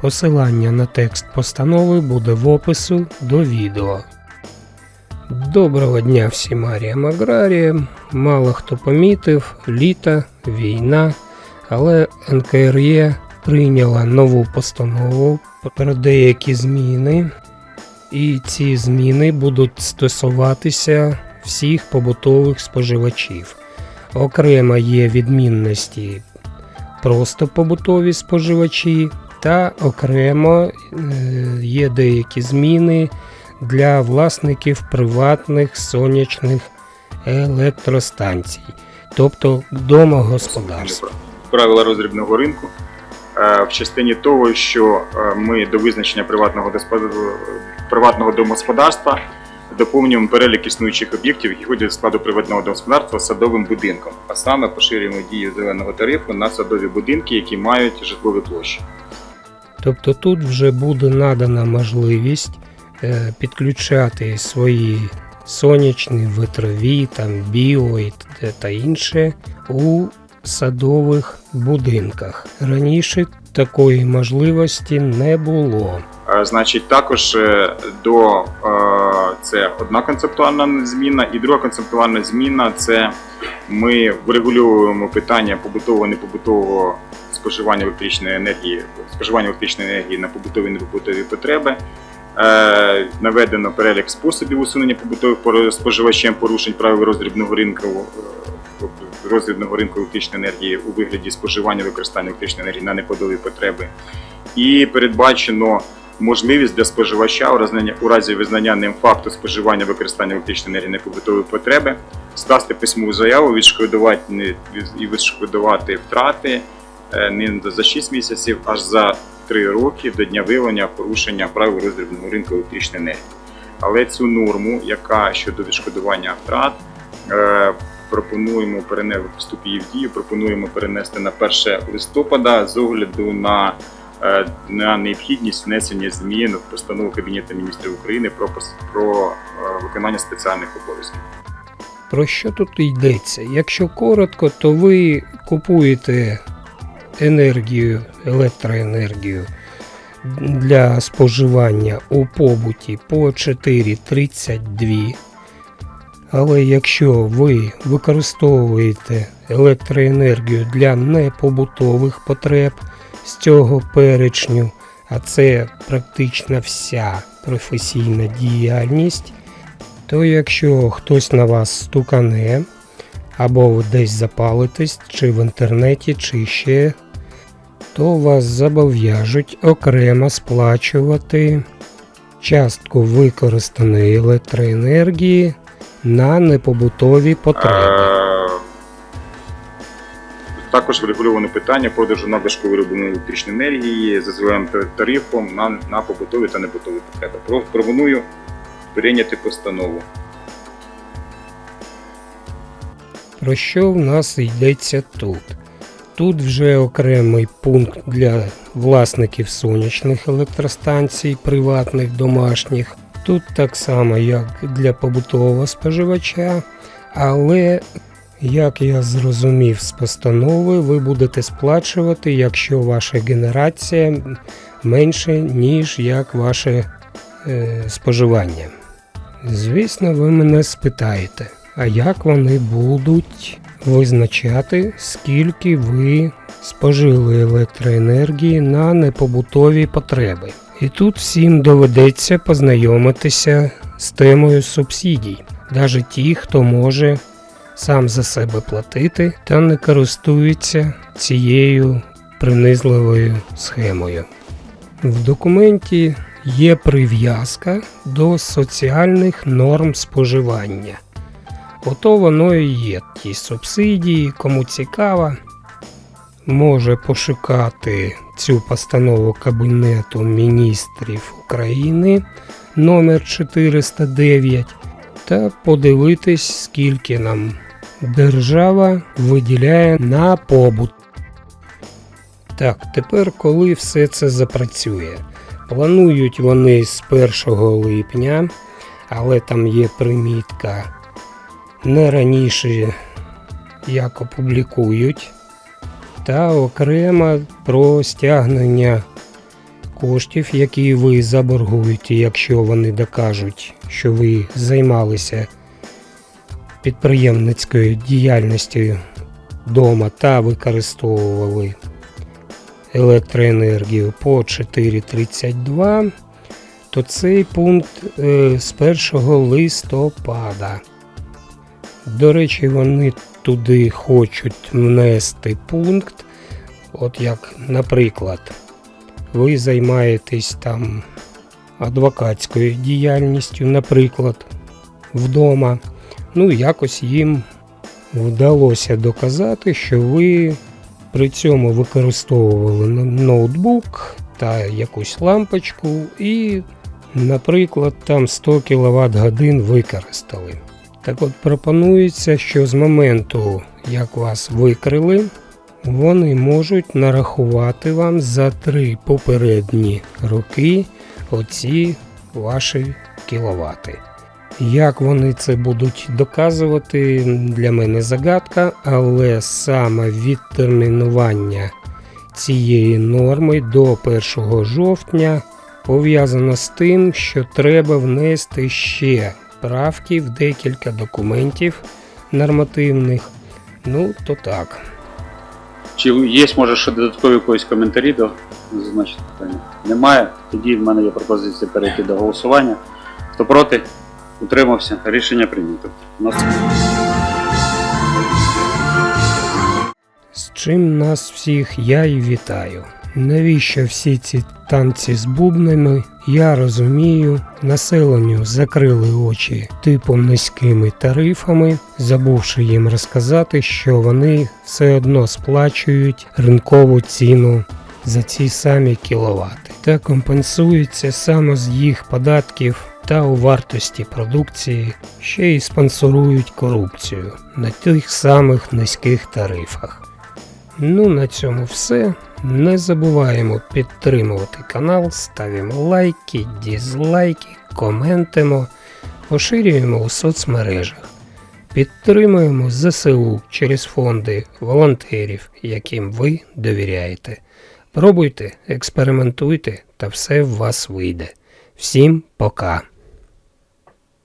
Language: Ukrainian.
Посилання на текст постанови буде в опису до відео. Доброго дня всім аріям аграріям. Мало хто помітив, літо, війна, але НКРЄ прийняла нову постанову про деякі зміни, і ці зміни будуть стосуватися всіх побутових споживачів. Окремо є відмінності просто побутові споживачі, та окремо е, є деякі зміни для власників приватних сонячних електростанцій, тобто домогосподарств. правила роздрібного ринку е, в частині того, що е, ми до визначення приватного приватного домогосподарства доповнюємо перелік існуючих об'єктів, які входять до складу приватного домогосподарства садовим будинком, а саме поширюємо дію зеленого тарифу на садові будинки, які мають житлові площі. Тобто тут вже буде надана можливість е, підключати свої сонячні, вітрові, там, біо та інше у садових будинках. Раніше такої можливості не було. Е, Значить, також е, до е, це одна концептуальна зміна, і друга концептуальна зміна це ми врегульовуємо питання побутового непобутового споживання електричної енергії, споживання електричної енергії на побутові непобутові потреби. Наведено перелік способів усунення побутових споживачем порушень правил роздрібного ринку е, роздрібного ринку електричної енергії у вигляді споживання використання електричної енергії на неподові потреби. І передбачено можливість для споживача у разі, визнання ним факту споживання використання електричної енергії на побутові потреби скласти письмову заяву, відшкодувати і відшкодувати втрати е, не за 6 місяців, аж за 3 роки до дня виявлення порушення правил роздрібного ринку електричної енергії. Але цю норму, яка щодо відшкодування втрат, е, пропонуємо перенести вступ її в дію, пропонуємо перенести на 1 листопада з огляду на е, на необхідність внесення змін в постанову Кабінету міністрів України про, про е, виконання спеціальних обов'язків. Про що тут йдеться? Якщо коротко, то ви купуєте енергію, електроенергію для споживання у побуті по 4,32. Але якщо ви використовуєте електроенергію для непобутових потреб з цього перечню, а це практично вся професійна діяльність, то якщо хтось на вас стукане, або ви десь запалитесь, чи в інтернеті, чи ще, то вас зобов'яжуть окремо сплачувати частку використаної електроенергії на непобутові потреби. Е, Також врегульовано питання продажу надлишкової виробленої електричної енергії за зеленим та- тарифом на, на побутові та небутові потреби. Про- Пропоную прийняти постанову. Про що в нас йдеться тут? Тут вже окремий пункт для власників сонячних електростанцій, приватних, домашніх. Тут так само, як для побутового споживача, але, як я зрозумів з постанови, ви будете сплачувати, якщо ваша генерація менше, ніж як ваше е, споживання. Звісно, ви мене спитаєте, а як вони будуть визначати, скільки ви спожили електроенергії на непобутові потреби? І тут всім доведеться познайомитися з темою субсидій, навіть ті, хто може сам за себе платити та не користується цією принизливою схемою. В документі є прив'язка до соціальних норм споживання. Ото воно і є ті субсидії, кому цікаво, може пошукати цю постанову Кабінету міністрів України номер 409 та подивитись, скільки нам держава виділяє на побут. Так, тепер коли все це запрацює? Планують вони з 1 липня, але там є примітка не раніше, як опублікують, та окремо про стягнення коштів, які ви заборгуєте, якщо вони докажуть, що ви займалися підприємницькою діяльністю вдома та використовували електроенергію по 4,32, то цей пункт е, з 1 листопада. До речі, вони туди хочуть внести пункт, от як, наприклад, ви займаєтесь там адвокатською діяльністю, наприклад, вдома. Ну, якось їм вдалося доказати, що ви при цьому використовували ноутбук та якусь лампочку і, наприклад, там 100 кВт годин використали. Так от пропонується, що з моменту, як вас викрили, вони можуть нарахувати вам за три попередні роки оці ваші кіловати. Як вони це будуть доказувати, для мене загадка, але саме відтермінування цієї норми до 1 жовтня пов'язано з тим, що треба внести ще правки в декілька документів нормативних. Ну, то так. Чи є, може, ще додаткові якісь коментарі до зазначених питання? Немає. Тоді в мене є пропозиція перейти до голосування. Хто проти? Утримався. Рішення прийнято. Наступне. З чим нас всіх я і вітаю. Навіщо всі ці танці з бубнами? Я розумію, населенню закрили очі типом низькими тарифами, забувши їм розказати, що вони все одно сплачують ринкову ціну за ці самі кіловати та компенсується саме з їх податків та у вартості продукції, ще й спонсорують корупцію на тих самих низьких тарифах. Ну, на цьому все. Не забуваємо підтримувати канал, ставимо лайки, дізлайки, коментимо, поширюємо у соцмережах. Підтримуємо ЗСУ через фонди волонтерів, яким ви довіряєте. Пробуйте, експериментуйте, та все в вас вийде. Всім пока!